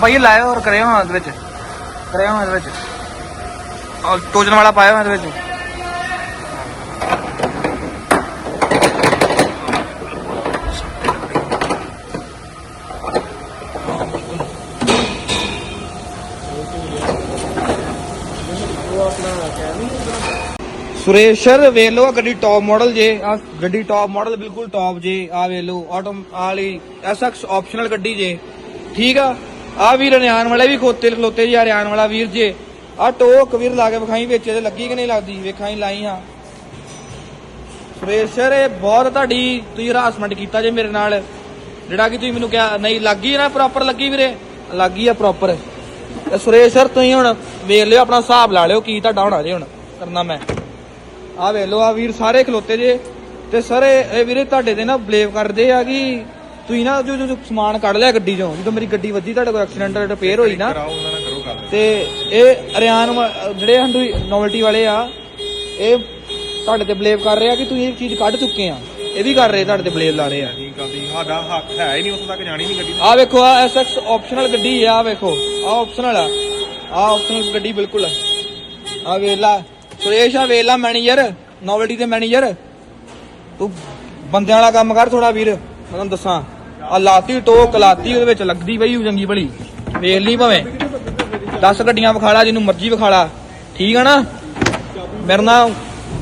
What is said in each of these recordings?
ਭਾਈ ਲਾਇਓ ਔਰ ਕਰਿਓ ਹਾਂ ਇਹਦੇ ਵਿੱਚ। ਕਰਿਓ ਹਾਂ ਇਹਦੇ ਵਿੱਚ। ਔਰ ਟੋਜਨ ਵਾਲਾ ਪਾਇਓ ਹਾਂ ਇਹਦੇ ਵਿੱਚ। ਸੁਰੇਸ਼ਰ ਵੇਖ ਲਓ ਆਹ ਗੱਡੀ ਟੌਪ ਮਾਡਲ ਜੇ। ਆ ਗੱਡੀ ਟੌਪ ਮਾਡਲ ਬਿਲਕੁਲ ਟੌਪ ਜੇ। ਆ ਵੇਖ ਲਓ ਆਟੋ ਵਾਲੀ ਐਸਐਕਸ ਆਪਸ਼ਨਲ ਗੱਡੀ ਜੇ। ਠੀਕ ਆ? ਆ ਵੀਰ ਹਰਿਆਣ ਵਾਲੇ ਵੀ ਖੋਤੇ ਖਲੋਤੇ ਜੀ ਹਰਿਆਣ ਵਾਲਾ ਵੀਰ ਜੇ। ਆ ਟੋਕ ਵੀਰ ਲਾ ਕੇ ਵਿਖਾਈ ਵਿੱਚ, ਇਹਦੇ ਲੱਗੀ ਕਿ ਨਹੀਂ ਲੱਗਦੀ? ਵੇਖਾਈ ਲਾਈ ਹਾਂ। ਸਰ ਇਹ ਬਹੁਤ ਤੁਹਾਡੀ, ਤੁਸੀਂ ਹਰਾਸਮੈਂਟ ਕੀਤਾ ਜੇ ਮੇਰੇ ਨਾਲ। ਜਿਹੜਾ ਕਿ ਤੁਸੀਂ ਮੈਨੂੰ ਕਿਹਾ, ਨਹੀਂ, ਲੱਗੀ ਨਾ ਪ੍ਰੋਪਰ ਲੱਗੀ ਵੀਰੇ? ਲੱਗੀ ਆ ਪ੍ਰੋਪਰ ਤੇ ਸੁਰੇਸ਼ ਸਰ ਤੁਸੀਂ ਹੁਣ ਵੇਖ ਲਿਓ, ਆਪਣਾ ਹਿਸਾਬ ਲਾ ਲਿਓ, ਕੀ ਤੁਹਾਡਾ ਹੋਣਾ ਜੇ ਹੁਣ ਕਰਨਾ ਮੈਂ। ਆ ਵੇਖ ਲਓ ਆ ਵੀਰ ਸਾਰੇ ਖਲੋਤੇ ਜੇ। ਤੇ ਸਰ, ਇਹ ਇਹ ਵੀਰੇ ਤੁਹਾਡੇ ਤੇ ਨਾ ਬਲੇਵ ਕਰਦੇ ਆ ਕਿ ਤੁਸੀਂ ਨਾ ਜੋ ਜੋ ਸਮਾਨ ਕੱਢ ਲਿਆ ਗੱਡੀ ਚੋਂ ਜਦੋਂ ਮੇਰੀ ਗੱਡੀ ਵੱਜੀ ਤੁਹਾਡੇ ਕੋਲ ਐਕਸੀਡੈਂਟ ਰਿਪੇਅਰ ਹੋਈ ਨਾ ਕਰਾਓ ਉਹਨਾਂ ਨਾਲ ਕਰੋ ਗੱਲ। ਤੇ ਇਹ ਅਰਿਆਨ ਵਾ- ਜਿਹੜੇ ਹੰਡੂ ਨੋਵਲਟੀ ਵਾਲੇ ਆ ਇਹ ਤੁਹਾਡੇ ਤੇ ਬਲੇਵ ਕਰ ਰਹੇ ਆ ਕਿ ਤੁਸੀਂ ਇਹ ਚੀਜ਼ ਕੱਢ ਚੁੱਕੇ ਆ? ਇਹ ਵੀ ਕਰ ਰਹੇ ਤੁਹਾਡੇ ਤੇ ਬਲੇਵ ਲਾ ਰਹੇ ਆ। ਨਹੀਂ ਕਰਦੀ ਸਾਡਾ ਹੱਕ ਹੈ ਹੀ ਨਹੀਂ ਉੱਥੋਂ ਤੱਕ ਜਾਣੀ ਨਹੀਂ ਗੱਡੀ ਆ ਵੇਖੋ ਆ ਐਸਐਕਸ ਆਪਸ਼ਨਲ ਗੱਡੀ ਆ ਆਹ ਵੇਖੋ ਆ ਆਪਸ਼ਨਲ ਆ। ਆ ਆਪਸ਼ਨਲ ਗੱਡੀ ਬਿਲਕੁਲ ਆ। ਆ ਵੇਲਾ ਸੁਰੇਸ਼ ਆ ਵੇਲਾ ਮੈਨੇਜਰ ਨੋਵਲਟੀ ਦੇ ਮੈਨੇਜਰ ਤੂੰ ਬੰਦਿਆਂ ਵਾਲਾ ਕੰਮ ਕਰ ਥੋੜਾ ਵੀਰ ਮੈਂ ਤੁਹਾਨੂੰ ਦੱਸਾਂ। ਆ ਲਾਤੀ ਟੋਕ ਲਾਤੀ, ਉਹਦੇ ਵਿੱਚ ਲੱਗਦੀ ਪਈ ਚੰਗੀ ਭਲੀ। ਵੇਖ ਲਈ ਭਾਵੇਂ। 10 ਗੱਡੀਆਂ ਵਿਖਾਲਾ, ਜਿਹਨੂੰ ਮਰਜ਼ੀ ਵਿਖਾਲਾ। ਠੀਕ ਆ ਨਾ? ਮੇਰੇ ਨਾਲ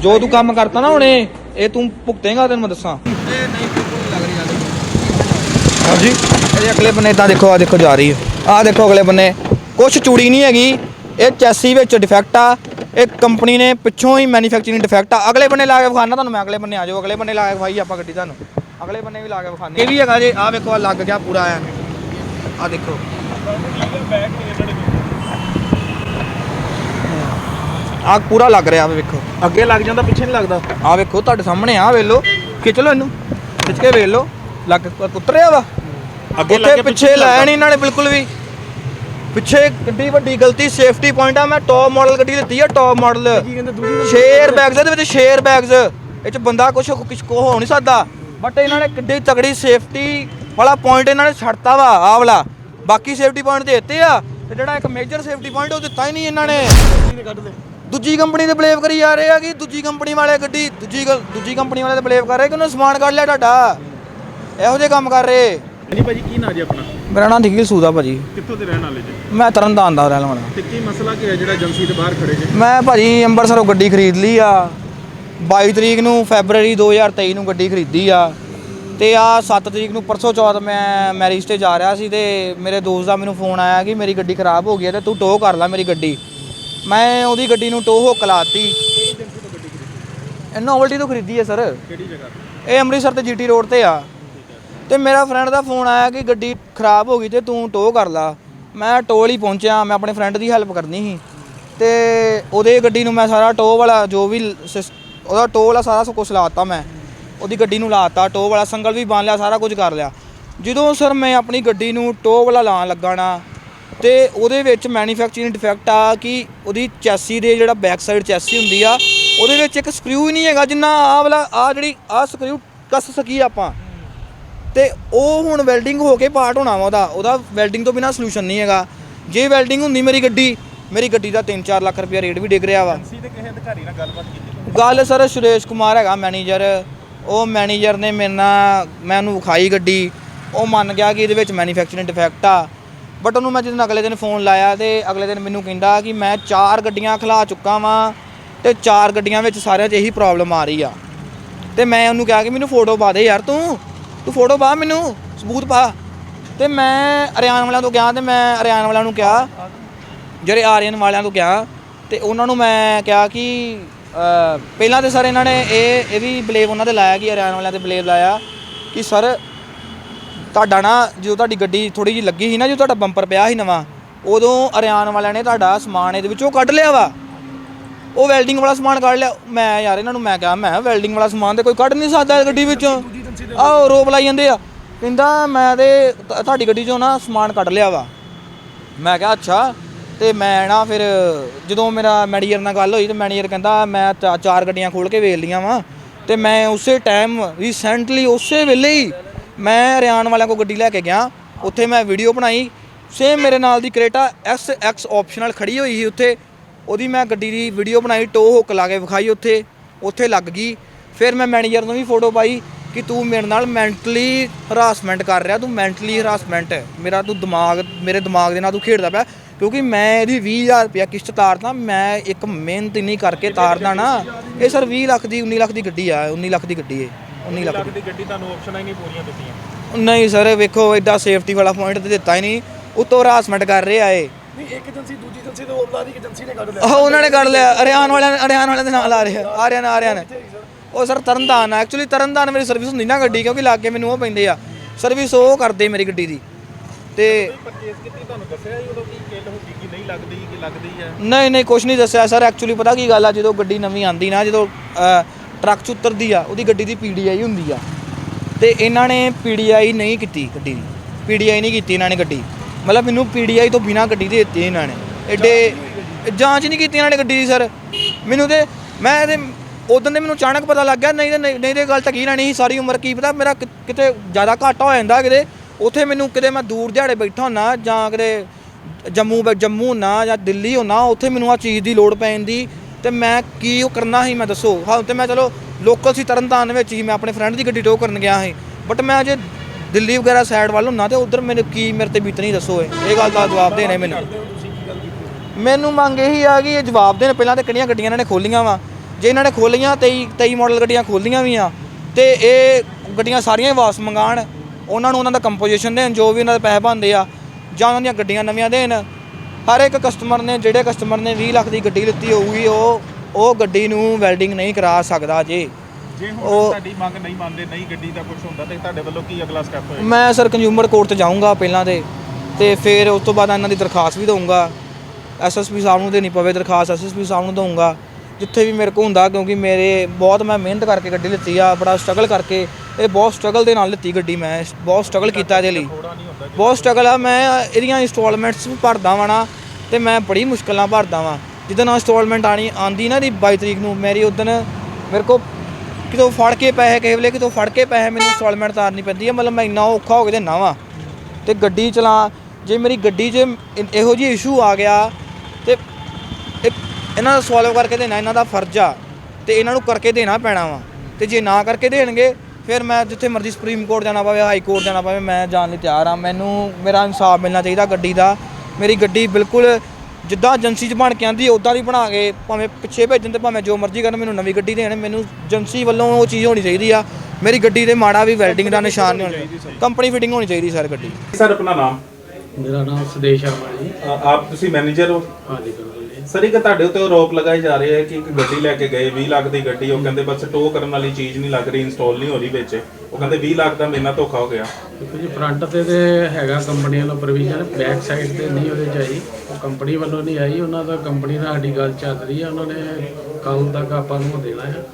ਜੋ ਤੂੰ ਕੰਮ ਕਰਤਾ ਨਾ ਹੁਣੇ, ਇਹ ਤੂੰ ਭੁਗਤੇਗਾ ਤੈਨੂੰ ਮੈਂ ਦੱਸਾਂ। ਹਾਂਜੀ। ਇਹਦੇ ਅਗਲੇ ਬੰਨੇ ਇਦਾਂ ਦੇਖੋ ਆ ਦੇਖੋ ਜਾ ਰਹੀ ਹੈ। ਆ ਦੇਖੋ ਅਗਲੇ ਬੰਨੇ। ਕੁਛ ਚੂੜੀ ਨਹੀਂ ਹੈਗੀ। ਇਹ ਚੈਸੀ ਵਿੱਚ ਡਿਫੈਕਟ ਆ। ਇਹ ਕੰਪਨੀ ਨੇ ਪਿੱਛੋਂ ਹੀ ਮੈਨੂਫੈਕਚਰਿੰਗ ਡਿਫੈਕਟ ਆ। ਅਗਲੇ ਬੰਨੇ ਲਾ ਕੇ ਵਿਖਾਣਾ ਤੁਹਾਨੂੰ ਮੈਂ, ਅਗਲੇ ਬੰਨੇ ਆ ਜਾਓ। ਅਗਲੇ ਬੰਨੇ ਲਾ ਕੇ ਵਿਖਾਈ ਆਪਾਂ ਗੱਡੀ ਤੁਹਾਨੂੰ। ਅਗਲੇ ਬੰਨੇ ਵੀ ਲਾ ਕੇ ਵਿਖਾਣੇ ਇਹ ਵੀ ਹੈਗਾ ਜੇ ਆ ਵੇਖੋ ਆ ਲੱਗ ਗਿਆ ਪੂਰਾ ਆ ਆ ਦੇਖੋ। ਆ ਪੂਰਾ ਲੱਗ ਰਿਹਾ ਵਾ ਵੇਖੋ। ਅੱਗੇ ਲੱਗ ਜਾਂਦਾ ਪਿੱਛੇ ਨਹੀਂ ਲੱਗਦਾ। ਆ ਵੇਖੋ ਤੁਹਾਡੇ ਸਾਹਮਣੇ ਆ ਵੇਖ ਲਓ। ਖਿੱਚ ਲਓ ਇਹਨੂੰ। ਖਿੱਚ ਕੇ ਵੇਖ ਲਓ। ਲੱਗ ਉਤਰਿਆ ਵਾ। ਅੱਗੇ ਲੱਗ ਕੇ ਪਿੱਛੇ ਲਾਇਆ ਨਹੀਂ ਇਹਨਾਂ ਨੇ ਬਿਲਕੁਲ ਵੀ। ਪਿੱਛੇ ਗੱਡੀ ਵੱਡੀ ਗਲਤੀ ਸੇਫਟੀ ਪੁਆਇੰਟ ਆ। ਮੈਂ ਟੌਪ ਮਾਡਲ ਗੱਡੀ ਲਿੱਤੀ ਆ ਟੌਪ ਮਾਡਲ ਸ਼ੇਅਰ ਬੈਗਸ ਦੇ ਵਿੱਚ ਸ਼ੇਅਰ ਬੈਗਸ ਇਹ ਚ ਬੰਦਾ ਕੁਛ ਕੁਛ ਕੋ ਹੋ ਨਹੀਂ ਸਕਦਾ। ਬਟ ਇਹਨਾਂ ਨੇ ਕਿੱਡੀ ਤਗੜੀ ਸੇਫਟੀ ਵਾਲਾ ਪੁਆਇੰਟ ਇਹਨਾਂ ਨੇ ਛੱਡਤਾ ਵਾ ਆਹ ਵਾਲਾ। ਬਾਕੀ ਸੇਫਟੀ ਪੁਆਇੰਟ ਦੇ ਦਿੱਤੇ ਆ ਤੇ ਜਿਹੜਾ ਇੱਕ ਮੇਜਰ ਸੇਫਟੀ ਪੁਆਇੰਟ ਉਹ ਦਿੱਤਾ ਹੀ ਨਹੀਂ ਇਹਨਾਂ ਨੇ। ਦੂਜੀ ਕੰਪਨੀ ਤੇ ਬਲੇਵ ਕਰੀ ਜਾ ਰਹੇ ਆ ਕਿ ਦੂਜੀ ਕੰਪਨੀ ਵਾਲੇ ਗੱਡੀ ਦੂਜੀ ਗੱਲ- ਦੂਜੀ ਕੰਪਨੀ ਵਾਲੇ ਤੇ ਬਲੇਵ ਕਰ ਰਹੇ ਕਿ ਉਹਨੇ ਸਮਾਨ ਕੱਢ ਲਿਆ ਤੁਹਾਡਾ। ਇਹੋ ਜਿਹੇ ਕੰਮ ਕਰ ਰਹੇ। ਨਹੀਂ ਭਾਜੀ ਕੀ ਨਾਂ ਜੀ ਆਪਣਾ? ਮੇਰਾ ਨਾਮ ਨਿਖਿਲ ਸੂਦਾ ਭਾਜੀ। ਕਿੱਥੋਂ ਦੇ ਰਹਿਣ ਵਾਲੇ ਜੀ? ਮੈਂ ਤਰਨਤਾਰਨ ਦਾ ਰਹਿਣ ਵਾਲਾ। ਤੇ ਕੀ ਮਸਲਾ ਕੀ ਹੈ ਜਿਹੜਾ ਏਜੰਸੀ ਦੇ ਬਾਹਰ ਖੜੇ ਜੀ? ਮੈਂ ਭਾਜੀ ਅੰਮ੍ਰਿਤਸਰੋਂ ਗੱਡੀ ਖਰੀਦ ਲਈ ਆ। 22 ਤਰੀਕ ਨੂੰ ਫੈਬਰੂਰੀ 2023 ਨੂੰ ਗੱਡੀ ਖਰੀਦੀ ਆ। ਤੇ ਆ 7 ਤਰੀਕ ਨੂੰ ਪਰਸੋਂ ਚੌਥ ਮੈਂ ਮੈਰਿਜ ਤੇ ਜਾ ਰਿਹਾ ਸੀ ਤੇ ਮੇਰੇ ਦੋਸਤ ਦਾ ਮੈਨੂੰ ਫੋਨ ਆਇਆ ਕਿ ਮੇਰੀ ਗੱਡੀ ਖਰਾਬ ਹੋ ਗਈ ਹੈ ਤੇ ਤੂੰ ਟੋ ਕਰ ਲੈ ਮੇਰੀ ਗੱਡੀ। ਮੈਂ ਉਹਦੀ ਗੱਡੀ ਨੂੰ ਟੋ ਹੁੱਕ ਲਾਤੀ ਇਹ ਨੋਵਲਟੀ ਤੋਂ ਖਰੀਦੀ ਹੈ ਸਰ। ਕਿਹੜੀ ਜਗ੍ਹਾ ਇਹ ਅੰਮ੍ਰਿਤਸਰ ਤੇ ਜੀਟੀ ਰੋਡ ਤੇ ਆ। ਤੇ ਮੇਰਾ ਫਰੈਂਡ ਦਾ ਫੋਨ ਆਇਆ ਕਿ ਗੱਡੀ ਖਰਾਬ ਹੋ ਗਈ ਤੇ ਤੂੰ ਟੋ ਕਰ ਲਾ। ਮੈਂ ਟੋਲ ਹੀ ਪਹੁੰਚਿਆ ਮੈਂ ਆਪਣੇ ਫਰੈਂਡ ਦੀ ਹੈਲਪ ਕਰਨੀ ਸੀ। ਤੇ ਉਹਦੇ ਗੱਡੀ ਨੂੰ ਮੈਂ ਸਾਰਾ ਟੋ ਵਾਲਾ ਜੋ ਵੀ ਉਹਦਾ ਟੋ ਵਾਲਾ ਸਾਰਾ ਕੁਝ ਲਾਤਾ ਮੈਂ। ਉਹਦੀ ਗੱਡੀ ਨੂੰ ਲਾਤਾ ਟੋ ਵਾਲਾ ਸੰਗਲ ਵੀ ਬੰਨ ਲਿਆ, ਸਾਰਾ ਕੁਝ ਕਰ ਲਿਆ। ਜਦੋਂ ਸਰ ਮੈਂ ਆਪਣੀ ਗੱਡੀ ਨੂੰ ਟੋ ਵਾਲਾ ਲਾਣ ਲੱਗਾ ਨਾ, ਤੇ ਉਹਦੇ ਵਿੱਚ ਮੈਨੂਫੈਕਚਰਿੰਗ ਡਿਫੈਕਟ ਆ ਕਿ ਉਹਦੀ ਚੈਸੀ ਦੇ ਜਿਹੜਾ ਬੈਕ ਸਾਈਡ ਚੈਸੀ ਹੁੰਦੀ ਆ, ਉਹਦੇ ਵਿੱਚ ਇੱਕ ਸਕਰੂ ਹੀ ਨਹੀਂ ਹੈਗਾ, ਜਿੰਨਾ ਆਹ ਵਾਲਾ ਆ ਜਿਹੜੀ ਆ ਸਕਰੂ ਕੱਸ ਸਕੀ ਆਪਾਂ। ਤੇ ਉਹ ਹੁਣ ਵੈਲਡਿੰਗ ਹੋ ਕੇ ਪਾਰਟ ਹੋਣਾ ਵਾ ਉਹਦਾ। ਉਹਦਾ ਵੈਲਡਿੰਗ ਤੋਂ ਬਿਨਾ ਸੋਲੂਸ਼ਨ ਨਹੀਂ ਹੈਗਾ। ਜੇ ਵੈਲਡਿੰਗ ਹੁੰਦੀ ਮੇਰੀ ਗੱਡੀ ਮੇਰੀ ਗੱਡੀ ਦਾ 3-4 ਲੱਖ ਰੁਪਏ ਰੇਟ ਵੀ ਡਿੱਗ ਰਿਹਾ ਵਾ। ਏਜੰਸੀ ਦੇ ਕਿਸੇ ਅਧਿਕਾਰੀ ਨਾਲ ਗੱਲਬਾਤ ਕੀਤੀ? ਗੱਲ ਸਰ ਸੁਰੇਸ਼ ਕੁਮਾਰ ਹੈਗਾ ਮੈਨੇਜਰ। ਉਹ ਮੈਨੇਜਰ ਨੇ ਮੇਰੇ ਨਾਲ ਮੈਂ ਉਹਨੂੰ ਵਿਖਾਈ ਗੱਡੀ। ਉਹ ਮੰਨ ਗਿਆ ਕਿ ਇਹਦੇ ਵਿੱਚ ਮੈਨੂਫੈਕਚਰਿੰਗ ਡਿਫੈਕਟ ਆ। ਬਟ ਉਹਨੂੰ ਮੈਂ ਜਦੋਂ ਅਗਲੇ ਦਿਨ ਫੋਨ ਲਾਇਆ ਤੇ ਅਗਲੇ ਦਿਨ ਮੈਨੂੰ ਕਹਿੰਦਾ ਕਿ ਮੈਂ ਚਾਰ ਗੱਡੀਆਂ ਖਲਾ ਚੁੱਕਾ ਵਾਂ ਤੇ ਚਾਰ ਗੱਡੀਆਂ ਵਿੱਚ ਸਾਰਿਆਂ 'ਚ ਇਹੀ ਪ੍ਰੋਬਲਮ ਆ ਰਹੀ ਆ। ਤੇ ਮੈਂ ਉਹਨੂੰ ਕਿਹਾ ਕਿ ਮੈਨੂੰ ਫੋਟੋ ਪਾ ਦੇ ਯਾਰ ਤੂੰ। ਤੂੰ ਫੋਟੋ ਪਾ ਮੈਨੂੰ, ਸਬੂਤ ਪਾ। ਤੇ ਮੈਂ ਹਰਿਆਣ ਵਾਲਿਆਂ ਤੋਂ ਗਿਆ ਤੇ ਮੈਂ ਹਰਿਆਣ ਵਾਲਿਆਂ ਨੂੰ ਕਿਹਾ, ਜਿਹੜੇ ਆਰੀਅਨ ਵਾਲਿਆਂ ਤੋਂ ਗਿਆ ਤੇ ਉਹਨਾਂ ਨੂੰ ਮੈਂ ਕਿਹਾ ਕਿ ਪਹਿਲਾਂ ਤੇ ਸਰ ਇਹਨਾਂ ਨੇ ਇਹ ਇਹ ਵੀ ਬਲੇਵ ਉਹਨਾਂ ਤੇ ਲਾਇਆ ਕਿ ਹਰਿਆਣਾ ਵਾਲਿਆਂ ਤੇ ਬਲੇਵ ਲਾਇਆ ਕਿ ਸਰ ਤੁਹਾਡਾ ਨਾ ਜਦੋਂ ਤੁਹਾਡੀ ਗੱਡੀ ਥੋੜੀ ਜਿਹੀ ਲੱਗੀ ਸੀ ਨਾ, ਜਦੋਂ ਤੁਹਾਡਾ ਬੰਪਰ ਪਿਆ ਸੀ ਨਵਾਂ, ਉਦੋਂ ਹਰਿਆਣਾ ਵਾਲਿਆਂ ਨੇ ਤੁਹਾਡਾ ਸਮਾਨ ਇਹਦੇ ਵਿੱਚੋਂ ਕੱਢ ਲਿਆ ਵਾ। ਉਹ ਵੈਲਡਿੰਗ ਵਾਲਾ ਸਮਾਨ ਕੱਢ ਲਿਆ। ਮੈਂ ਯਾਰ ਇਹਨਾਂ ਨੂੰ ਮੈਂ ਕਿਹਾ, ਮੈਂ ਵੈਲਡਿੰਗ ਵਾਲਾ ਸਮਾਨ ਤੇ ਕੋਈ ਕੱਢ ਨਹੀਂ ਸਕਦਾ ਇਸ ਗੱਡੀ ਵਿੱਚੋਂ। ਆਹ, ਰੋਪ ਲਾਈ ਜਾਂਦੇ ਆ। ਕਹਿੰਦਾ ਮੈਂ ਤੇ, ਤੁਹਾਡੀ ਗੱਡੀ ਚੋਂ ਨਾ ਸਮਾਨ ਕੱਢ ਲਿਆ ਵਾ। ਮੈਂ ਕਿਹਾ, ਅੱਛਾ। ਤੇ ਮੈਂ ਨਾ ਫਿਰ ਜਦੋਂ ਮੇਰਾ ਮੈਨੇਜਰ ਨਾਲ ਗੱਲ ਹੋਈ ਤੇ ਮੈਨੇਜਰ ਕਹਿੰਦਾ, ਮੈਂ ਚਾ- ਚਾਰ ਗੱਡੀਆਂ ਖੋਲ ਕੇ ਵੇਚ ਲੀਆਂ ਵਾ ਤੇ ਮੈਂ ਉਸੇ ਟਾਈਮ ਰੀਸੈਂਟਲੀ ਉਸੇ ਵੇਲੇ ਹੀ ਮੈਂ ਹਰਿਆਣ ਵਾਲਿਆਂ ਕੋ ਗੱਡੀ ਲੈ ਕੇ ਗਿਆ, ਉੱਥੇ ਮੈਂ ਵੀਡੀਓ ਬਣਾਈ ਸੇਮ ਮੇਰੇ ਨਾਲ ਦੀ ਕਰੇਟਾ ਐਸ ਐਕਸ ਆਪਸ਼ਨਲ ਖੜੀ ਹੋਈ ਸੀ ਉੱਥੇ, ਉਹਦੀ ਮੈਂ ਗੱਡੀ ਦੀ ਵੀਡੀਓ ਬਣਾਈ ਟੋ ਹੁੱਕ ਲਾ ਕੇ ਵਿਖਾਈ ਉੱਥੇ ਉੱਥੇ ਲੱਗ ਗਈ, ਫਿਰ ਮੈਂ ਮੈਨੇਜਰ ਨੂੰ ਵੀ ਫੋਟੋ ਪਾਈ ਕਿ ਤੂੰ ਮੇਰੇ ਨਾਲ ਮੈਂਟਲੀ ਹਰਾਸਮੈਂਟ ਕਰ ਰਿਹਾ, ਤੂੰ ਮੈਂਟਲੀ ਹਰਾਸਮੈਂਟ ਮੇਰਾ ਤੂੰ ਦਿਮਾਗ, ਮੇਰੇ ਦਿਮਾਗ ਦੇ ਨਾਲ ਤੂੰ ਖੇਡਦਾ ਪਿਆ ਕਿਉਂਕਿ ਮੈਂ ਇਹਦੀ 20000 ਰੁਪਇਆ ਕਿਸ਼ਤ ਤਾਰਦਾ ਮੈਂ ਇੱਕ ਮਿਹਨਤ ਨਹੀਂ ਕਰਕੇ ਤਾਰਦਾ ਨਾ ਇਹ ਸਰ 20 ਲੱਖ ਦੀ 19 ਲੱਖ ਦੀ ਗੱਡੀ ਆ 19 ਲੱਖ ਦੀ ਗੱਡੀ ਹੈ 19 ਲੱਖ ਦੀ ਗੱਡੀ ਤੁਹਾਨੂੰ ਆਪਸ਼ਨਾਂ ਹੀ ਨਹੀਂ ਪੂਰੀਆਂ ਦਿੱਤੀਆਂ? ਨਹੀਂ ਸਰ ਵੇਖੋ ਐਡਾ ਸੇਫਟੀ ਵਾਲਾ ਪੁਆਇੰਟ ਤੇ ਦਿੱਤਾ ਹੀ ਨਹੀਂ ਉਤੋਂ ਹਰਾਸਮੈਂਟ ਕਰ ਰਹੇ ਆਏ ਨਹੀਂ ਇੱਕ ਏਜੰਸੀ ਦੂਜੀ ਏਜੰਸੀ ਤੋਂ ਬੁਲਾ ਦੀ ਏਜੰਸੀ ਨੇ ਕੱਢ ਲਿਆ। ਆਹ ਉਹਨਾਂ ਨੇ ਕੱਢ ਲਿਆ ਹਰਿਆਣ ਵਾਲਿਆਂ ਹਰਿਆਣ ਵਾਲਿਆਂ ਦੇ ਨਾਲ ਆ ਰਹੇ ਆ ਆ ਰਹੇ ਨੇ। ਆ ਰਹੇ ਨੇ ਉਹ ਸਰ ਤਰਨਤਾਰਨ ਐਕਚੁਅਲੀ ਤਰਨਤਾਰਨ ਮੇਰੀ ਸਰਵਿਸ ਹੁੰਦੀ ਨਾ ਗੱਡੀ ਕਿਉਂਕਿ ਲਾਗੇ ਮੈਨੂੰ ਉਹ ਪੈਂਦੇ ਆ। ਸਰਵਿਸ ਉਹ ਕਰਦੇ ਮੇਰੀ ਗੱਡੀ ਦੀ। ਤੇ ਪਰਚੇਸ ਕੀਤੀ ਤੁਹਾਨੂੰ ਦੱਸਿਆ ਸੀ ਉਦੋਂ ਕੀ ਕਿੱਲ ਹੋ ਗਈ ਕਿ ਨਹੀਂ ਲੱਗਦੀ ਕਿ ਲੱਗਦੀ ਹੈ? ਨਹੀਂ ਨਹੀਂ ਕੁਝ ਨਹੀਂ ਦੱਸਿਆ ਸਰ। ਐਕਚੁਅਲੀ ਪਤਾ ਕੀ ਗੱਲ ਆ ਜਦੋਂ ਗੱਡੀ ਨਵੀਂ ਆਂਦੀ ਨਾ ਜਦੋਂ ਟਰੱਕ ਚ ਉਤਰਦੀ ਆ ਉਹਦੀ ਗੱਡੀ ਦੀ ਪੀਡੀਆਈ ਹੁੰਦੀ ਆ। ਤੇ ਇਹਨਾਂ ਨੇ ਪੀਡੀਆਈ ਨਹੀਂ ਕੀਤੀ ਗੱਡੀ ਦੀ। ਪੀਡੀਆਈ ਨਹੀਂ ਕੀਤੀ ਇਹਨਾਂ ਨੇ ਗੱਡੀ। ਮਤਲਬ ਮੈਨੂੰ ਪੀਡੀਆਈ ਤੋਂ ਬਿਨਾ ਗੱਡੀ ਦੇ ਦਿੱਤੀ ਇਹਨਾਂ ਨੇ। ਐਡੇ ਜਾਂਚ ਨਹੀਂ ਕੀਤੀ ਇਹਨਾਂ ਨੇ ਗੱਡੀ ਦੀ ਸਰ। ਮੈਨੂੰ ਤੇ ਮੈਂ ਇਹਦੇ ਉਦੋਂ ਦੇ ਮੈਨੂੰ ਅਚਾਨਕ ਪਤਾ ਲੱਗ ਗਿਆ ਨਹੀਂ ਤੇ ਨਹੀਂ ਤੇ ਗੱਲ ਤਾਂ ਕੀ ਲੈਣੀ ਸੀ ਸਾਰੀ ਉਮਰ ਕੀ ਪਤਾ ਮੇਰਾ ਕਿਤੇ ਜ਼ਿਆਦਾ ਘਾਟਾ ਹੋ ਜਾਂਦਾ ਕਿਤੇ। ਉੱਥੇ ਮੈਨੂੰ ਕਿਤੇ ਮੈਂ ਦੂਰ ਦਿਹਾੜੇ ਬੈਠਾ ਹੁੰਨਾ ਜਾਂ ਕਿਤੇ ਜੰਮੂ ਜੰਮੂ ਨਾ ਜਾਂ ਦਿੱਲੀ ਹੋਣਾ ਉੱਥੇ ਮੈਨੂੰ ਆ ਚੀਜ਼ ਦੀ ਲੋੜ ਪੈਣ ਦੀ ਤੇ ਮੈਂ ਕੀ ਉਹ ਕਰਨਾ ਸੀ ਮੈਂ ਦੱਸੋ। ਹਾਂ ਤੇ ਮੈਂ ਚਲੋ ਲੋਕਲ ਸੀ ਤਰਨਤਾਰਨ ਵਿੱਚ ਹੀ ਮੈਂ ਆਪਣੇ ਫਰੈਂਡ ਦੀ ਗੱਡੀ ਟੋ ਕਰਨ ਗਿਆ ਸੀ। ਬਟ ਮੈਂ ਅਜੇ ਦਿੱਲੀ ਵਗੈਰਾ ਸਾਈਡ ਵੱਲ ਹੁੰਨਾ ਤੇ ਉਧਰ ਮੈਨੂੰ ਕੀ ਮੇਰੇ ਤੇ ਬੀਤਣੀ ਦੱਸੋ ਇਹ। ਗੱਲ ਦਾ ਜਵਾਬ ਦੇਣੇ ਮੈਨੂੰ। ਮੈਨੂੰ ਮੰਗ ਇਹੀ ਆ ਕਿ ਇਹ ਜਵਾਬ ਦੇਣ ਪਹਿਲਾਂ ਤੇ ਕਿਹੜੀਆਂ ਗੱਡੀਆਂ ਇਹਨਾਂ ਨੇ ਖੋਲੀਆਂ ਵਾ। ਜੇ ਇਹਨਾਂ ਨੇ ਖੋਲੀਆਂ 23 23 ਮਾਡਲ ਗੱਡੀਆਂ ਖੋਲੀਆਂ ਵੀ ਆ ਤੇ ਇਹ ਗੱਡੀਆਂ ਸਾਰੀਆਂ ਵਾਪਸ ਮੰਗਾਣ ਉਹਨਾਂ ਨੂੰ ਉਹਨਾਂ ਦਾ ਕੰਪੋਜੀਸ਼ਨ ਦੇਣ ਜੋ ਵੀ ਉਹਨਾਂ ਦੇ ਪੈਸੇ ਬਣਦੇ ਆ ਜਾਂ ਉਹਨਾਂ ਦੀਆਂ ਗੱਡੀਆਂ ਨਵੀਆਂ ਦੇਣ ਹਰ ਇੱਕ ਕਸਟਮਰ ਨੇ ਜਿਹੜੇ ਕਸਟਮਰ ਨੇ 20 ਲੱਖ ਦੀ ਗੱਡੀ ਲਿੱਤੀ ਹੋਊਗੀ ਉਹ ਉਹ ਗੱਡੀ ਨੂੰ ਵੈਲਡਿੰਗ ਨਹੀਂ ਕਰਾ ਸਕਦਾ ਜੇ ਜੇ ਹੁਣ ਉਹ- ਤੁਹਾਡੀ ਮੰਗ ਨਹੀਂ ਮੰਨਦੇ ਨਹੀਂ ਗੱਡੀ ਦਾ ਕੁਝ ਹੁੰਦਾ ਤੇ ਤੁਹਾਡੇ ਵੱਲੋਂ ਕੀ ਅਗਲਾ ਸਟੈਪ ਹੋਏਗਾ? ਮੈਂ ਸਰ ਕੰਜ਼ਿਊਮਰ ਕੋਰਟ ਤੇ ਜਾਊਂਗਾ ਪਹਿਲਾਂ ਤੇ ਤੇ ਫਿਰ ਉਸ ਤੋਂ ਬਾਅਦ ਇਹਨਾਂ ਦੀ ਦਰਖਾਸਤ ਵੀ ਦਊਂਗਾ। ਐਸਐਸਪੀ ਸਾਹਿਬ ਨੂੰ ਦੇਣੀ ਪਵੇ ਦਰਖਾਸਤ ਐਸਐਸਪੀ ਸਾਹਿਬ ਨੂੰ ਦਊਂਗਾ। ਜਿੱਥੇ ਵੀ ਮੇਰੇ ਕੋ ਹੁੰਦਾ ਕਿਉਂਕਿ ਮੇਰੇ ਬਹੁਤ ਮੈਂ ਮਿਹਨਤ ਕਰਕੇ ਗੱਡੀ ਲਿੱਤੀ ਆ ਬੜਾ ਸਟਰਗਲ ਕਰਕੇ ਇਹ ਬਹੁਤ ਸਟਰਗਲ ਦੇ ਨਾਲ ਲਿੱਤੀ ਗੱਡੀ ਮੈਂ ਬਹੁਤ ਸਟਰਗਲ ਕੀਤਾ ਇਹਦੇ ਲਈ। ਬਹੁਤ ਸਟਰਗਲ ਆ ਮੈਂ ਇਹਦੀਆਂ ਇੰਸਟਾਲਮੈਂਟਸ ਵੀ ਭਰਦਾ ਵਾਂ ਤੇ ਮੈਂ ਬੜੀ ਮੁਸ਼ਕਲ ਨਾਲ ਭਰਦਾ ਵਾਂ। ਜਿੱਦਣ ਇੰਸਟਾਲਮੈਂਟ ਆਣੀ ਆਂਦੀ ਨਾ ਦੀ 22 ਤਰੀਕ ਨੂੰ ਮੇਰੀ ਉਦੋਂ ਮੇਰੇ ਕੋ ਕਿਤੋਂ ਫੜ ਕੇ ਪੈਸੇ ਕਿਸੇ ਵੇਲੇ ਕਿਤੋਂ ਫੜ ਕੇ ਪੈਸੇ ਮੈਨੂੰ ਇੰਸਟਾਲਮੈਂਟ ਤਾਰਨੀ ਪੈਂਦੀ ਹੈ ਮਤਲਬ ਮੈਂ ਇੰਨਾ ਔਖਾ ਹੋ ਕੇ ਦੇਣਾ ਵਾਂ। ਤੇ ਗੱਡੀ ਚਲਾ ਜੇ ਮੇਰੀ ਗੱਡੀ 'ਚ ਇਹੋ ਜਿਹੀ ਇਸ਼ੂ ਆ ਗਿਆ ਤੇ ਇਹਨਾਂ ਦਾ ਸੋਲਵ ਕਰਕੇ ਦੇਣਾ ਇਹਨਾਂ ਦਾ ਫਰਜ਼ ਆ ਤੇ ਇਹਨਾਂ ਨੂੰ ਕਰਕੇ ਦੇਣਾ ਪੈਣਾ ਵਾ। ਤੇ ਜੇ ਨਾ ਕਰਕੇ ਦੇਣਗੇ ਫਿਰ ਮੈਂ ਜਿੱਥੇ ਮਰਜ਼ੀ ਸੁਪਰੀਮ ਕੋਰਟ ਜਾਣਾ ਪਵੇ ਹਾਈ ਕੋਰਟ ਜਾਣਾ ਪਵੇ ਮੈਂ ਜਾਣ ਲਈ ਤਿਆਰ ਆ। ਮੈਨੂੰ ਮੇਰਾ ਇਨਸਾਫ ਮਿਲਣਾ ਚਾਹੀਦਾ ਗੱਡੀ ਦਾ। ਮੇਰੀ ਗੱਡੀ ਬਿਲਕੁਲ ਜਿੱਦਾਂ ਏਜੰਸੀ 'ਚ ਬਣ ਕੇ ਆਂਦੀ ਉਦਾਂ ਦੀ ਬਣਾ ਕੇ ਭਾਵੇਂ ਪਿੱਛੇ ਭੇਜਣ ਤੇ ਭਾਵੇਂ ਜੋ ਮਰਜ਼ੀ ਕਰਨ ਮੈਨੂੰ ਨਵੀਂ ਗੱਡੀ ਦੇਣ। ਮੈਨੂੰ ਏਜੰਸੀ ਵੱਲੋਂ ਉਹ ਚੀਜ਼ ਹੋਣੀ ਚਾਹੀਦੀ ਆ। ਮੇਰੀ ਗੱਡੀ ਤੇ ਮਾੜਾ ਵੀ ਵੈਲਡਿੰਗ ਦਾ ਨਿਸ਼ਾਨ ਨਹੀਂ ਹੋਣਾ ਚਾਹੀਦਾ। ਕੰਪਨੀ ਫਿਟਿੰਗ ਹੋਣੀ ਚਾਹੀਦੀ ਸਰ ਗੱਡੀ ਸਰ ਆਪਣਾ ਨਾਮ? ਮੇਰਾ ਨਾਮ ਸੁਦੇਸ਼ ਸ਼ਰਮਾ ਜੀ। ਆਪ ਤੁਸੀਂ ਮੈਨੇਜਰ ਹੋ? ਹਾਂਜੀ ਸਰ, ਇੱਕ ਤੁਹਾਡੇ ਉੱਤੇ ਆਰੋਪ ਲਗਾਏ ਜਾ ਰਹੇ ਹੈ ਕਿ ਇੱਕ ਗੱਡੀ ਲੈ ਕੇ ਗਏ 20 ਲੱਖ ਦੀ ਗੱਡੀ, ਉਹ ਕਹਿੰਦੇ ਬਸ ਟੋ ਕਰਨ ਵਾਲੀ ਚੀਜ਼ ਨਹੀਂ ਲੱਗ ਰਹੀ ਇੰਸਟਾਲ ਨਹੀਂ ਹੋ ਰਹੀ ਵਿੱਚ। ਉਹ ਕਹਿੰਦੇ 20 ਲੱਖ ਦਾ ਮੇਰੇ ਧੋਖਾ ਹੋ ਗਿਆ। ਦੇਖੋ ਜੀ ਫਰੰਟ ਤੇ ਤੇ ਹੈਗਾ ਕੰਪਨੀ ਵੱਲੋਂ ਪ੍ਰੋਵੀਜ਼ਨ ਬੈਕ ਸਾਈਡ ਤੇ ਨਹੀਂ ਉਹਦੇ ਚ ਆਈ। ਉਹ ਕੰਪਨੀ ਵੱਲੋਂ ਨਹੀਂ ਆਈ, ਉਹਨਾਂ ਦਾ ਕੰਪਨੀ ਨਾਲ ਸਾਡੀ ਗੱਲ ਚੱਲ ਰਹੀ ਹੈ ਉਹਨਾਂ ਨੇ ਕੱਲ ਤੱਕ ਆਪਾਂ ਨੂੰ ਉਹ ਦੇਣਾ ਹੈ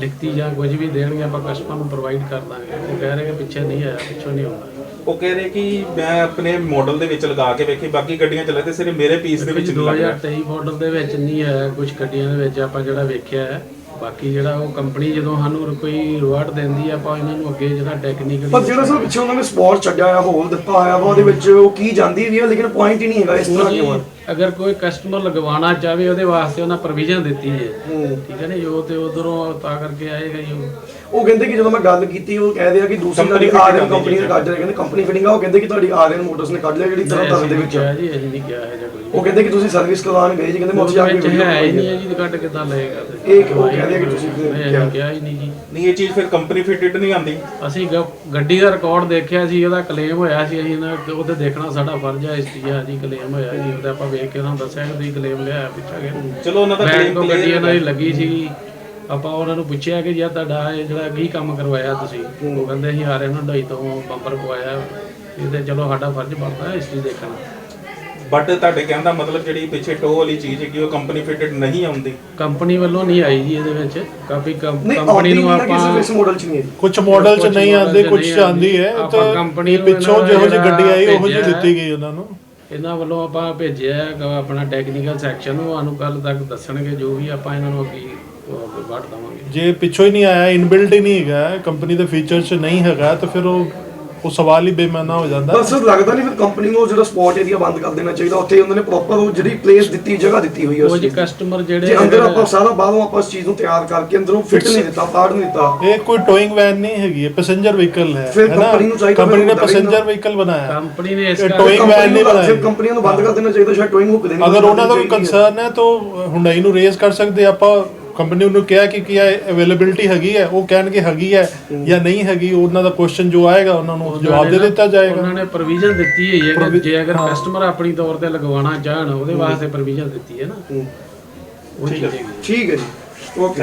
ਲਿਖਤੀ ਜਾਂ ਕੁਝ ਵੀ ਦੇਣਗੇ, ਆਪਾਂ ਕਸਟਮਰ ਨੂੰ ਪ੍ਰੋਵਾਈਡ ਕਰ ਦਾਂਗੇ। ਉਹ ਕਹਿ ਰਹੇ ਕਿ ਪਿੱਛੇ ਨਹੀਂ ਆਇਆ, ਪਿੱਛੋਂ ਨਹੀਂ ਆਉਂਦਾ। ਉਹ ਕਹਿ ਰਹੇ ਕਿ ਮੈਂ ਆਪਣੇ ਮਾਡਲ ਦੇ ਵਿੱਚ ਲਗਾ ਕੇ ਵੇਖੀ ਬਾਕੀ ਗੱਡੀਆਂ ਤੇ ਸਿਰਫ ਮੇਰੇ ਪੀਸ ਦੇ ਵਿੱਚ ਨਹੀਂ ਲੱਗ ਰਿਹਾ। 2023 ਮਾਡਲ ਦੇ ਵਿੱਚ ਨਹੀਂ ਆਇਆ ਕੁਝ ਗੱਡੀਆਂ ਦੇ ਵਿੱਚ ਆਪਾਂ ਜਿਹੜਾ ਵੇਖਿਆ ਹੈ ਬਾਕੀ ਜਿਹੜਾ ਉਹ ਕੰਪਨੀ ਜਦੋਂ ਸਾਨੂੰ ਕੋਈ ਰਿਵਾਰਡ ਦਿੰਦੀ ਆ ਆਪਾਂ ਇਹਨਾਂ ਨੂੰ ਅੱਗੇ ਜਿਹੜਾ ਟੈਕਨੀਕਲੀ ਪਰ ਜਿਹੜਾ ਸਰ ਪਿੱਛੇ ਉਹਨਾਂ ਨੇ ਸਪੋਰਟ ਛੱਡਿਆ ਆ ਹੋਲ ਦਿੱਤਾ ਹੋਇਆ ਵਾ ਉਹਦੇ ਵਿੱਚ ਉਹ ਕੀ ਜਾਂਦੀ ਵੀ ਆ ਲੇਕਿਨ ਪੁਆਇੰਟ ਹੀ ਨਹੀਂ ਹੈਗਾ ਇਸ ਤਰ੍ਹਾਂ ਕਿਉਂ ਆ? ਅਗਰ ਕੋਈ ਕਸਟਮਰ ਲਗਵਾਉਣਾ ਚਾਹਵੇ ਉਹਦੇ ਵਾਸਤੇ ਉਹਨਾਂ ਪ੍ਰੋਵੀਜ਼ਨ ਦਿੱਤੀ ਹੈ। ਠੀਕ ਹੈ ਨਾ ਜੋ ਤੇ ਉਧਰੋਂ ਤਾਂ ਕਰਕੇ ਆਏਗਾ ਜੀ ਉਹ। ਉਹ ਕਹਿੰਦੇ ਕਿ ਜਦੋਂ ਮੈਂ ਗੱਲ ਕੀਤੀ ਉਹ ਕਹਿ ਦਿਆ ਕਿ ਦੂਸਰੀ ਤੁਹਾਡੀ ਆਰਐਨ ਕੰਪਨੀ ਨੇ ਕੱਢ ਲਿਆ ਕਹਿੰਦੇ ਕੰਪਨੀ ਫਿਟਿੰਗ ਆ ਉਹ ਕਹਿੰਦੇ ਕਿ ਤੁਹਾਡੀ ਆਰਐਨ ਮੋਟਰਸ ਨੇ ਕੱਢ ਲਿਆ ਜਿਹੜੀ ਤਰ੍ਹਾਂ ਤਰ੍ਹਾਂ ਦੇ ਵਿੱਚ। ਜੀ ਅਸੀਂ ਨਹੀਂ ਕਿਹਾ ਹੈ ਜਾਂ ਕੋਈ। ਉਹ ਕਹਿੰਦੇ ਕਿ ਤੁਸੀਂ ਸਰਵਿਸ ਕਰਵਾਉਣ ਗਏ ਜੀ ਕਹਿੰਦੇ ਮੈਂ ਉੱਥੇ ਜਾ ਕੇ ਵੀਡੀਓ ਹੈ ਨਹੀਂ ਜੀ ਕੱਟ ਕਿੱਦਾਂ ਲਏਗਾ? ਇਹ ਉਹ ਕਹਿ ਦਿਆ ਕਿ ਤੁਸੀਂ ਕਿਹਾ। ਹੀ ਨਹੀਂ ਜੀ। ਨਹੀਂ ਇਹ ਚੀਜ਼ ਫਿਰ ਕੰਪਨੀ ਫਿਟਡ ਨਹੀਂ ਆਂਦੀ ਅਸੀਂ ਗੱਡੀ ਦਾ ਰਿਕਾਰਡ ਦੇਖਿਆ ਸੀ ਉਹਦਾ ਕਲੇਮ ਹੋਇਆ ਸੀ ਅਸੀਂ ਨਾ ਉਹਦੇ ਦੇਖਣਾ ਸਾਡਾ ਫਰਜ਼ ਹੈ ਇਸ ਚੀਜ਼ ਆ ਜੀ ਕਲੇਮ ਹੋਇਆ ਜੀ ਉਹਦਾ ਆਪਾਂ ਵੇਖ ਕੇ ਉਹਨਾਂ ਦੱਸਿਆ ਕਿ ਤੁਸੀਂ ਕਲੇਮ ਲਿਆ ਪਿੱਛਾ ਗਿਆ ਚਲੋ ਉਹਨਾਂ ਦਾ clear ਗੱਡੀ ਇਹਨਾਂ ਦੀ ਲੱਗੀ ਸੀ। ਆਪਾਂ ਉਹਨਾਂ ਨੂੰ ਪੁੱਛਿਆ ਕਿ ਯਾਰ ਤੁਹਾਡਾ ਇਹ ਜਿਹੜਾ ਕੀ ਕੰਮ ਕਰਵਾਇਆ ਤੁਸੀਂ? ਉਹ ਕਹਿੰਦੇ ਅਸੀਂ ਆ ਰਹੇ ਹਾਂ ਢਾਈ ਤੋਂ ਬੰਪਰ ਪਵਾਇਆ। ਇਹ ਤੇ ਚਲੋ ਸਾਡਾ ਫਰਜ਼ ਬਣਦਾ ਹੈ ਇਸ ਚੀਜ਼ ਦੇਖਣਾ ਬਟ ਤੁਹਾਡੇ ਕਹਿਣ ਦਾ ਮਤਲਬ ਜਿਹੜੀ ਪਿੱਛੇ ਟੋ ਵਾਲੀ ਚੀਜ਼ ਹੈਗੀ ਉਹ ਕੰਪਨੀ ਫਿਟਡ ਨਹੀਂ ਆਉਂਦੀ। ਕੰਪਨੀ ਵੱਲੋਂ ਨਹੀਂ ਆਈ ਜੀ ਇਹਦੇ ਵਿੱਚ। ਕਾਫੀ ਕੰਪ- ਨਹੀਂ ਕੰਪਨੀ ਨੂੰ ਨਹੀਂ ਨਾ ਕਿਸੇ ਆਪਾਂ ਇਸ ਮਾਡਲ ਚ ਨਹੀਂ ਹੈ ਕੁਝ ਮਾਡਲ ਚ ਨਹੀਂ ਆਉਂਦੇ ਕੁਝ ਚ ਆਉਂਦੀ ਹੈ। ਆਪਾਂ ਤਾਂ company ਇਹ ਨੂੰ ਪਿੱਛੋਂ ਇਹਨਾਂ ਜਿਹੋ ਜਿਹੀ ਗੱਡੀ ਆਈ ਉਹੋ ਜਿਹੀ ਭੇਜਿਆ। ਦਿੱਤੀ ਗਈ ਉਹਨਾਂ ਨੂੰ। ਇਹਨਾਂ ਵੱਲੋਂ ਆਪਾਂ ਭੇਜਿਆ ਹੈਗਾ ਆਪਣਾ ਟੈਕਨੀਕਲ ਸੈਕਸ਼ਨ ਨੂੰ। ਸਾਨੂੰ ਕੱਲ ਤੱਕ ਦੱਸਣਗੇ ਜੋ ਵੀ ਆਪਾਂ ਇਹਨਾਂ ਨੂੰ ਅੱਗੇ ਜੇ ਪਿੱਛੋਂ ਹੀ ਨਹੀਂ ਆਇਆ ਇਨਬਿਲਟ ਹੀ ਨਹੀਂ ਹੈਗਾ ਕੰਪਨੀ ਦੇ ਫੀਚਰ ਚ ਨਹੀਂ ਹੈਗਾ ਤਾਂ ਫਿਰ ਉਹ ਉਹ ਸਵਾਲ ਹੀ ਬੇਮਾਨਾ ਹੋ ਜਾਂਦਾ ਸਰ ਲੱਗਦਾ ਨਹੀਂ ਫਿਰ ਕੰਪਨੀ ਨੂੰ ਉਹ ਜਿਹੜਾ ਸਪੌਟ ਏਰੀਆ ਬੰਦ ਕਰ ਦੇਣਾ ਚਾਹੀਦਾ ਉੱਥੇ ਉਹਨਾਂ ਨੇ ਪ੍ਰੋਪਰ ਉਹ ਜਿਹੜੀ ਪਲੇਸ ਦਿੱਤੀ ਜਗ੍ਹਾ ਦਿੱਤੀ ਹੋਈ ਹੈ ਉਹ ਉਸ ਜੀ। ਕਸਟਮਰ ਜਿਹੜੇ ਜੇ ਅੰਦਰ ਆਪਾਂ ਸਾਰਾ ਬਾਹਰੋਂ ਆਪਾਂ ਇਸ ਚੀਜ਼ ਨੂੰ ਤਿਆਰ ਕਰਕੇ ਅੰਦਰੋਂ ਫਿੱਟ ਨਹੀਂ ਦਿੱਤਾ ਪਾਰਟ ਨਹੀਂ ਦਿੱਤਾ ਇਹ ਕੋਈ ਟੋਇੰਗ ਵੈਨ ਨਹੀਂ ਹੈਗੀ ਇਹ ਪੈਸੇਂਜਰ ਵਹੀਕਲ ਹੈ ਫਿਰ ਹੈ ਨਾ ਚਾਹੀਦਾ ਕੰਪਨੀ ਨੇ ਪੈਸੇਂਜਰ ਵਹੀਕਲ ਬਣਾਇਆ ਕੰਪਨੀ ਨੇ ਇਸ ਕਰਕੇ van ਕੰਪਨੀ ਨਹੀਂ ਬਣਾਈ। ਫਿਰ ਕੰਪਨੀਆਂ ਨੂੰ ਬੰਦ ਕਰ ਦੇਣਾ ਚਾਹੀਦਾ ਸ਼ਾਇਦ ਟੋਇੰਗ ਹੁੱਕ ਦੇਣੀ ਅਗਰ ਉਹਨਾਂ ਦਾ ਕੋਈ। ਕੰਸਰਨ ਹੈ ਤਾਂ ਹੁੰਡਾਈ ਨੂੰ ਰੇਜ਼ ਕਰ ਸਕਦੇ ਆਪਾਂ ਕੰਪਨੀ ਨੂੰ ਕਿਹਾ ਕਿ ਕੀ ਅਵੇਲੇਬਿਲਟੀ ਹੈਗੀ ਹੈ ਉਹ ਕਹਿਣਗੇ ਹੈਗੀ ਹੈ ਜਾਂ ਨਹੀਂ ਹੈਗੀ ਉਹਨਾਂ ਦਾ ਕੁਐਸਚਨ ਜੋ ਆਏਗਾ ਉਹਨਾਂ ਨੂੰ ਜਵਾਬ ਦੇ ਦਿੱਤਾ ਜਾਏਗਾ। ਉਹਨਾਂ ਨੇ ਪ੍ਰੋਵੀਜ਼ਨ ਦਿੱਤੀ ਹੋਈ ਹੈ ਕਿ ਜੇ ਅਗਰ ਕਸਟਮਰ ਆਪਣੀ ਤੌਰ ਤੇ ਲਗਵਾਉਣਾ ਚਾਹਣ ਉਹਦੇ ਵਾਸਤੇ ਪ੍ਰੋਵੀਜ਼ਨ ਦਿੱਤੀ ਹੈ ਨਾ। ਉਹ। ਠੀਕ ਹੈ। ਜੀ। ਓਕੇ